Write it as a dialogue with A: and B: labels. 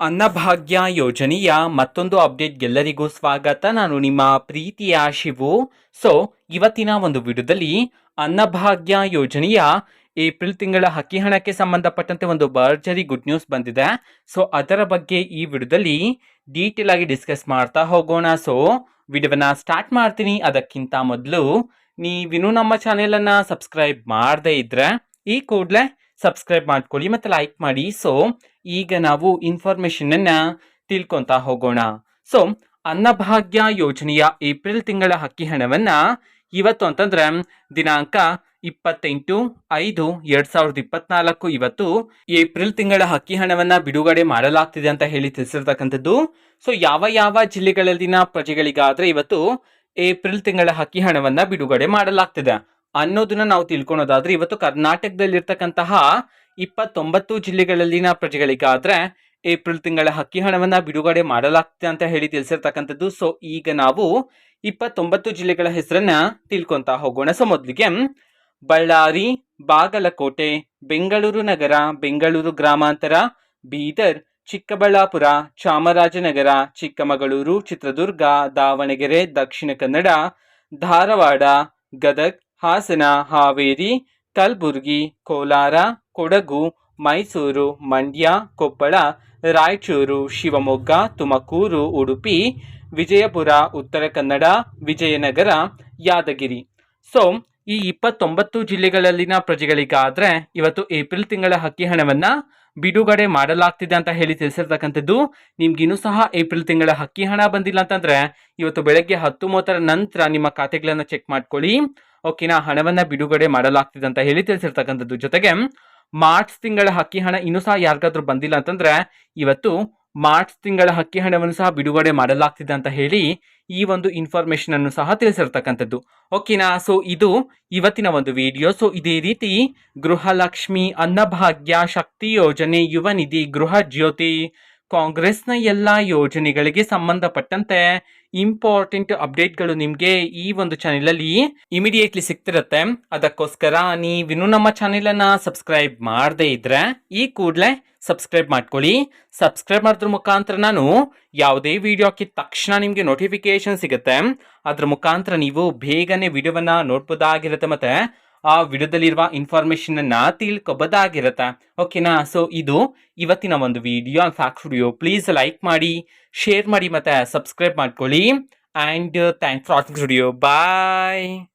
A: ಅನ್ನಭಾಗ್ಯ ಯೋಜನೆಯ ಮತ್ತೊಂದು ಅಪ್ಡೇಟ್ ಎಲ್ಲರಿಗೂ ಸ್ವಾಗತ. ನಾನು ನಿಮ್ಮ ಪ್ರೀತಿಯ ಶಿವು. ಸೊ ಇವತ್ತಿನ ಒಂದು ವಿಡಿಯೋದಲ್ಲಿ ಅನ್ನಭಾಗ್ಯ ಯೋಜನೆಯ ಏಪ್ರಿಲ್ ತಿಂಗಳ ಹಕ್ಕಿ ಹಣಕ್ಕೆ ಸಂಬಂಧಪಟ್ಟಂತೆ ಒಂದು ಭರ್ಜರಿ ಗುಡ್ ನ್ಯೂಸ್ ಬಂದಿದೆ. ಸೊ ಅದರ ಬಗ್ಗೆ ಈ ವಿಡಿಯೋದಲ್ಲಿ ಡೀಟೇಲ್ ಆಗಿ ಡಿಸ್ಕಸ್ ಮಾಡ್ತಾ ಹೋಗೋಣ. ಸೊ ವಿಡಿಯೋವನ್ನ ಸ್ಟಾರ್ಟ್ ಮಾಡ್ತೀನಿ. ಅದಕ್ಕಿಂತ ಮೊದಲು ನೀವಿನ್ನೂ ನಮ್ಮ ಚಾನೆಲನ್ನು ಸಬ್ಸ್ಕ್ರೈಬ್ ಮಾಡದೇ ಇದ್ರೆ ಈ ಕೂಡಲೇ ಸಬ್ಸ್ಕ್ರೈಬ್ ಮಾಡ್ಕೊಳ್ಳಿ ಮತ್ತು ಲೈಕ್ ಮಾಡಿ. ಸೊ ಈಗ ನಾವು ಇನ್ಫಾರ್ಮೇಷನನ್ನು ತಿಳ್ಕೊಂತ ಹೋಗೋಣ. ಸೊ ಅನ್ನಭಾಗ್ಯ ಯೋಜನೆಯ ಏಪ್ರಿಲ್ ತಿಂಗಳ ಅಕ್ಕಿ ಹಣವನ್ನ ಇವತ್ತು ಅಂತಂದ್ರೆ ದಿನಾಂಕ ಇಪ್ಪತ್ತೆಂಟು ಐದು ಎರಡ್ ಸಾವಿರದ ಇಪ್ಪತ್ನಾಲ್ಕು ಇವತ್ತು ಏಪ್ರಿಲ್ ತಿಂಗಳ ಅಕ್ಕಿ ಹಣವನ್ನ ಬಿಡುಗಡೆ ಮಾಡಲಾಗ್ತಿದೆ ಅಂತ ಹೇಳಿ ತಿಳಿಸಿರ್ತಕ್ಕಂಥದ್ದು. ಸೊ ಯಾವ ಯಾವ ಜಿಲ್ಲೆಗಳಲ್ಲಿನ ಪ್ರಜೆಗಳಿಗಾದರೆ ಇವತ್ತು ಏಪ್ರಿಲ್ ತಿಂಗಳ ಅಕ್ಕಿ ಹಣವನ್ನ ಬಿಡುಗಡೆ ಮಾಡಲಾಗ್ತಿದೆ. ಅನ್ನೋದನ್ನ ನಾವು ತಿಳ್ಕೊಳೋದಾದ್ರೆ ಇವತ್ತು ಕರ್ನಾಟಕದಲ್ಲಿರ್ತಕ್ಕಂತಹ ಇಪ್ಪತ್ತೊಂಬತ್ತು ಜಿಲ್ಲೆಗಳಲ್ಲಿನ ಪ್ರಜೆಗಳಿಗಾದ್ರೆ ಏಪ್ರಿಲ್ ತಿಂಗಳ ಹಕ್ಕಿ ಹಣವನ್ನ ಬಿಡುಗಡೆ ಮಾಡಲಾಗ್ತದೆ ಅಂತ ಹೇಳಿ ತಿಳಿಸಿರ್ತಕ್ಕಂಥದ್ದು. ಸೊ ಈಗ ನಾವು ಇಪ್ಪತ್ತೊಂಬತ್ತು ಜಿಲ್ಲೆಗಳ ಹೆಸರನ್ನ ತಿಳ್ಕೊಂತ ಹೋಗೋಣ. ಸೊ ಮೊದಲಿಗೆ ಬಳ್ಳಾರಿ, ಬಾಗಲಕೋಟೆ, ಬೆಂಗಳೂರು ನಗರ, ಬೆಂಗಳೂರು ಗ್ರಾಮಾಂತರ, ಬೀದರ್, ಚಿಕ್ಕಬಳ್ಳಾಪುರ, ಚಾಮರಾಜನಗರ, ಚಿಕ್ಕಮಗಳೂರು, ಚಿತ್ರದುರ್ಗ, ದಾವಣಗೆರೆ, ದಕ್ಷಿಣ ಕನ್ನಡ, ಧಾರವಾಡ, ಗದಗ್ ಹಾಸನ, ಹಾವೇರಿ, ಕಲಬುರಗಿ, ಕೋಲಾರ, ಕೊಡಗು, ಮೈಸೂರು, ಮಂಡ್ಯ, ಕೊಪ್ಪಳ, ರಾಯಚೂರು, ಶಿವಮೊಗ್ಗ, ತುಮಕೂರು, ಉಡುಪಿ, ವಿಜಯಪುರ, ಉತ್ತರ ಕನ್ನಡ, ವಿಜಯನಗರ, ಯಾದಗಿರಿ. ಸೊ ಈ ಇಪ್ಪತ್ತೊಂಬತ್ತು ಜಿಲ್ಲೆಗಳಲ್ಲಿನ ಪ್ರಜೆಗಳಿಗಾದರೆ ಇವತ್ತು ಏಪ್ರಿಲ್ ತಿಂಗಳ ಹಕ್ಕಿ ಹಣವನ್ನ ಬಿಡುಗಡೆ ಮಾಡಲಾಗ್ತಿದೆ ಅಂತ ಹೇಳಿ ತಿಳಿಸಿರ್ತಕ್ಕಂಥದ್ದು. ನಿಮ್ಗಿನ್ನೂ ಸಹ ಏಪ್ರಿಲ್ ತಿಂಗಳ ಹಕ್ಕಿ ಹಣ ಬಂದಿಲ್ಲ ಅಂತಂದ್ರೆ ಇವತ್ತು ಬೆಳಗ್ಗೆ ಹತ್ತು ಮೂವತ್ತರ ನಂತರ ನಿಮ್ಮ ಖಾತೆಗಳನ್ನು ಚೆಕ್ ಮಾಡ್ಕೊಳ್ಳಿ. ಓಕೆನಾ ಹಣವನ್ನ ಬಿಡುಗಡೆ ಮಾಡಲಾಗ್ತಿದೆ ಅಂತ ಹೇಳಿ ತಿಳಿಸಿರ್ತಕ್ಕಂಥದ್ದು. ಜೊತೆಗೆ ಮಾರ್ಚ್ ತಿಂಗಳ ಹಕ್ಕಿ ಹಣ ಇನ್ನೂ ಸಹ ಯಾರಿಗಾದ್ರೂ ಬಂದಿಲ್ಲ ಅಂತಂದ್ರೆ ಇವತ್ತು ಮಾರ್ಚ್ ತಿಂಗಳ ಹಕ್ಕಿ ಹಣವನ್ನು ಸಹ ಬಿಡುಗಡೆ ಮಾಡಲಾಗ್ತಿದೆ ಅಂತ ಹೇಳಿ ಈ ಒಂದು ಇನ್ಫಾರ್ಮೇಶನ್ ಅನ್ನು ಸಹ ತಿಳಿಸಿರ್ತಕ್ಕಂಥದ್ದು. ಓಕೆನಾ ಸೊ ಇದು ಇವತ್ತಿನ ಒಂದು ವಿಡಿಯೋ ಸೊ ಇದೇ ರೀತಿ ಗೃಹಲಕ್ಷ್ಮಿ ಅನ್ನಭಾಗ್ಯ ಶಕ್ತಿ ಯೋಜನೆ ಯುವ ನಿಧಿ ಗೃಹ ಜ್ಯೋತಿ ಕಾಂಗ್ರೆಸ್ನ ಎಲ್ಲ ಯೋಜನೆಗಳಿಗೆ ಸಂಬಂಧಪಟ್ಟಂತೆ ಇಂಪಾರ್ಟೆಂಟ್ ಅಪ್ಡೇಟ್ಗಳು ನಿಮಗೆ ಈ ಒಂದು ಚಾನೆಲಲ್ಲಿ ಇಮಿಡಿಯೇಟ್ಲಿ ಸಿಗ್ತಿರತ್ತೆ. ಅದಕ್ಕೋಸ್ಕರ ನೀವಿನ್ನೂ ನಮ್ಮ ಚಾನೆಲನ್ನು ಸಬ್ಸ್ಕ್ರೈಬ್ ಮಾಡದೇ ಇದ್ರೆ ಈ ಕೂಡಲೇ ಸಬ್ಸ್ಕ್ರೈಬ್ ಮಾಡ್ಕೊಳ್ಳಿ. ಸಬ್ಸ್ಕ್ರೈಬ್ ಮಾಡಿದ್ರ ಮುಖಾಂತರ ನಾನು ಯಾವುದೇ ವಿಡಿಯೋ ಹಾಕಿದ ತಕ್ಷಣ ನಿಮಗೆ ನೋಟಿಫಿಕೇಶನ್ ಸಿಗುತ್ತೆ. ಅದ್ರ ಮುಖಾಂತರ ನೀವು ಬೇಗನೆ ವಿಡಿಯೋವನ್ನ ನೋಡ್ಬೋದಾಗಿರುತ್ತೆ ಮತ್ತೆ ಆ ವಿಡಿಯೋದಲ್ಲಿರುವ ಇನ್ಫಾರ್ಮೇಶನ್ ಅನ್ನ ತಿಳ್ಕೊಬೋದಾಗಿರುತ್ತೆ? ಓಕೆನಾ ಸೊ ಇದು ಇವತ್ತಿನ ಒಂದು video fact video please like ಮಾಡಿ ಶೇರ್ ಮಾಡಿ ಮತ್ತೆ ಸಬ್ಸ್ಕ್ರೈಬ್ ಮಾಡ್ಕೊಳ್ಳಿ. And thanks for watching video bye